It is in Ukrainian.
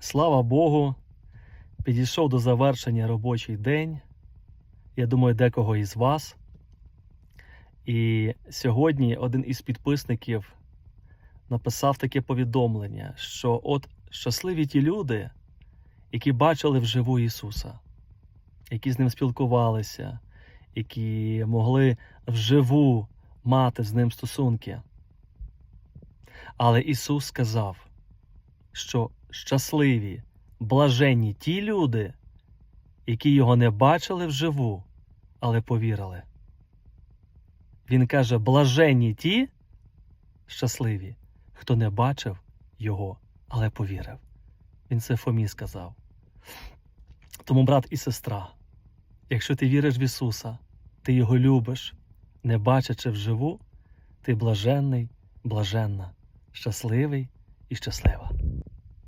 Слава Богу, підійшов до завершення робочий день. Я думаю, декого із вас. І сьогодні один із підписників написав таке повідомлення, що от щасливі ті люди, які бачили вживу Ісуса, які з ним спілкувалися, які могли вживу мати з ним стосунки. Але Ісус сказав, що щасливі, блаженні ті люди, які його не бачили вживу, але повірили. Він каже: блаженні ті, щасливі, хто не бачив його, але повірив. Він це Фомі сказав. Тому, брат і сестра, якщо ти віриш в Ісуса, ти його любиш, не бачачи вживу, ти блаженний, блаженна, щасливий і щаслива.